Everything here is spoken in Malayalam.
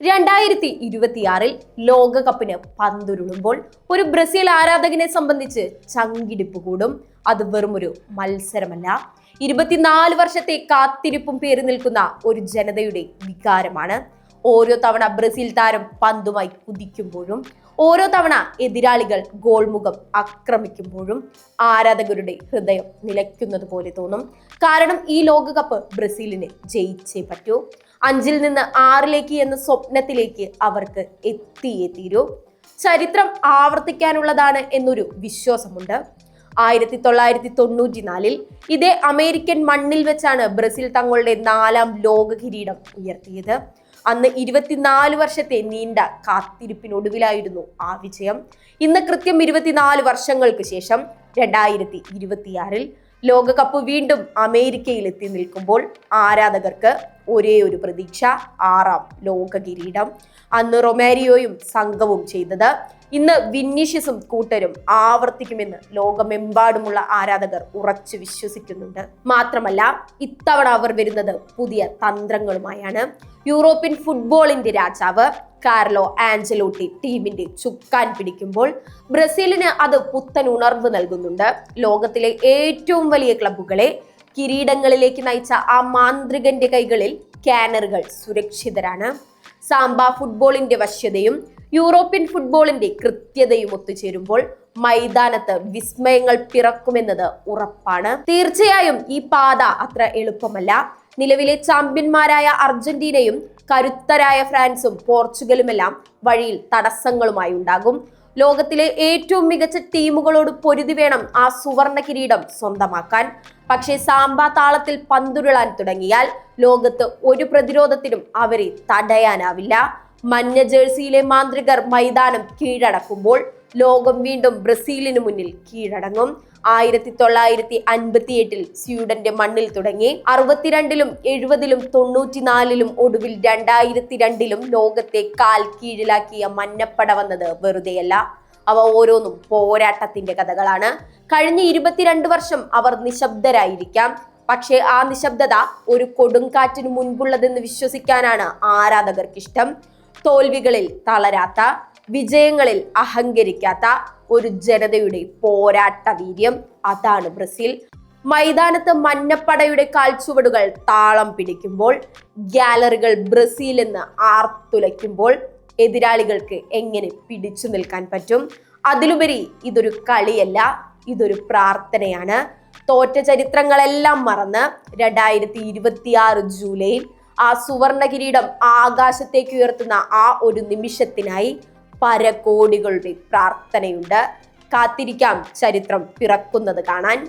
രണ്ടായിരത്തി ഇരുപത്തിയാറിൽ ലോകകപ്പിന് പന്തുരുളുമ്പോൾ ഒരു ബ്രസീൽ ആരാധകനെ സംബന്ധിച്ച് ചങ്കിടിപ്പ് കൂടും. അത് വെറും ഒരു മത്സരമല്ല. ഇരുപത്തിനാല് വർഷത്തെ കാത്തിരിപ്പും പേറി നിൽക്കുന്ന ഒരു ജനതയുടെ വികാരമാണ്. ഓരോ തവണ ബ്രസീൽ താരം പന്തുമായി കുതിക്കുമ്പോഴും ഓരോ തവണ എതിരാളികൾ ഗോൾമുഖം ആക്രമിക്കുമ്പോഴും ആരാധകരുടെ ഹൃദയം നിലയ്ക്കുന്നത് പോലെ തോന്നും. കാരണം ഈ ലോകകപ്പ് ബ്രസീലിന് ജയിച്ചേ പറ്റൂ. അഞ്ചിൽ നിന്ന് ആറിലേക്ക് എന്ന സ്വപ്നത്തിലേക്ക് അവർക്ക് എത്തിയേ തീരൂ ചരിത്രം ആവർത്തിക്കാനുള്ളതാണ് എന്നൊരു വിശ്വാസമുണ്ട്. ആയിരത്തി തൊള്ളായിരത്തി തൊണ്ണൂറ്റിനാലിൽ ഇതേ അമേരിക്കൻ മണ്ണിൽ വെച്ചാണ് ബ്രസീൽ തങ്ങളുടെ നാലാം ലോക കിരീടം ഉയർത്തിയത്. അന്ന് ഇരുപത്തിനാല് വർഷത്തെ നീണ്ട കാത്തിരിപ്പിനൊടുവിലായിരുന്നു ആ വിജയം. ഇന്ന് കൃത്യം ഇരുപത്തിനാല് വർഷങ്ങൾക്ക് ശേഷം രണ്ടായിരത്തി ഇരുപത്തിയാറിൽ ലോകകപ്പ് വീണ്ടും അമേരിക്കയിൽ എത്തി നിൽക്കുമ്പോൾ ആരാധകർക്ക് ഒരേ ഒരു പ്രതീക്ഷ ആറാം ലോക കിരീടം അന്ന് റൊമാരിയോയും സംഘവും ചെയ്തത് ഇന്ന് വിന്നീഷ്യസും കൂട്ടരും ആവർത്തിക്കുമെന്ന് ലോകമെമ്പാടുമുള്ള ആരാധകർ ഉറച്ചു വിശ്വസിക്കുന്നുണ്ട്. മാത്രമല്ല ഇത്തവണ അവർ വരുന്നത് പുതിയ തന്ത്രങ്ങളുമായാണ്. യൂറോപ്യൻ ഫുട്ബോളിന്റെ രാജാവ് കാർലോ ആഞ്ചലോട്ടി ടീമിന്റെ ചുക്കാൻ പിടിക്കുമ്പോൾ ബ്രസീലിന് അത് പുത്തൻ ഉണർവ് നൽകുന്നുണ്ട്. ലോകത്തിലെ ഏറ്റവും വലിയ ക്ലബ്ബുകളെ കിരീടങ്ങളിലേക്ക് നയിച്ച ആ മാന്ത്രികന്റെ കൈകളിൽ കാനറുകൾ സുരക്ഷിതരാണ്. സാമ്പ ഫുട്ബോളിന്റെ വശ്യതയും യൂറോപ്യൻ ഫുട്ബോളിന്റെ കൃത്യതയും ഒത്തുചേരുമ്പോൾ മൈതാനത്ത് വിസ്മയങ്ങൾ പിറക്കുമെന്നത് ഉറപ്പാണ്. തീർച്ചയായും ഈ പാത അത്ര എളുപ്പമല്ല. നിലവിലെ ചാമ്പ്യന്മാരായ അർജന്റീനയും കരുത്തരായ ഫ്രാൻസും പോർച്ചുഗലുമെല്ലാം വഴിയിൽ തടസ്സങ്ങളുമായി ഉണ്ടാകും. ലോകത്തിലെ ഏറ്റവും മികച്ച ടീമുകളോട് പൊരുതി വേണം ആ സുവർണ കിരീടം സ്വന്തമാക്കാൻ. പക്ഷേ സാമ്പ താളത്തിൽ പന്തുരുളാൻ തുടങ്ങിയാൽ ലോകത്ത് ഒരു പ്രതിരോധത്തിനും അവരെ തടയാനാവില്ല. മഞ്ഞ ജേഴ്സിയിലെ മാന്ത്രികർ മൈതാനം കീഴടക്കുമ്പോൾ ലോകം വീണ്ടും ബ്രസീലിന് മുന്നിൽ കീഴടങ്ങും. ആയിരത്തി തൊള്ളായിരത്തി അൻപത്തി എട്ടിൽ സ്വീഡന്റെ മണ്ണിൽ തുടങ്ങി. അറുപത്തിരണ്ടിലും എഴുപതിലും തൊണ്ണൂറ്റിനാലിലും ഒടുവിൽ രണ്ടായിരത്തി രണ്ടിലും ലോകത്തെ കാൽ കീഴിലാക്കിയ മഞ്ഞപ്പട വന്നത് വെറുതെയല്ല. അവ ഓരോന്നും പോരാട്ടത്തിന്റെ കഥകളാണ്. കഴിഞ്ഞ ഇരുപത്തിരണ്ട് വർഷം അവർ നിശബ്ദരായിരിക്കാം. പക്ഷേ ആ നിശബ്ദത ഒരു കൊടുങ്കാറ്റിന് മുൻപുള്ളതെന്ന് വിശ്വസിക്കാനാണ് ആരാധകർക്കിഷ്ടം. തോൽവികളിൽ തളരാത്ത വിജയങ്ങളിൽ അഹങ്കരിക്കാത്ത ഒരു ജനതയുടെ പോരാട്ട വീര്യം. അതാണ് ബ്രസീൽ. മൈതാനത്ത് മഞ്ഞപ്പടയുടെ കാൽച്ചുവടുകൾ താളം പിടിക്കുമ്പോൾ ഗ്യാലറികൾ ബ്രസീൽ എന്ന് ആർത്തുലയ്ക്കുമ്പോൾ എതിരാളികൾക്ക് എങ്ങനെ പിടിച്ചു നിൽക്കാൻ പറ്റും? അതിലുപരി ഇതൊരു കളിയല്ല ഇതൊരു പ്രാർത്ഥനയാണ്. തോറ്റ ചരിത്രങ്ങളെല്ലാം മറന്ന് രണ്ടായിരത്തി ഇരുപത്തിയാറ് ജൂലൈയിൽ ആ സുവർണ കിരീടം ആകാശത്തേക്ക് ഉയർത്തുന്ന ആ ഒരു നിമിഷത്തിനായി പരകോടികളുടെ പ്രാർത്ഥനയുണ്ട്. കാത്തിരിക്കാം ചരിത്രം പിറക്കുന്നത് കാണാൻ.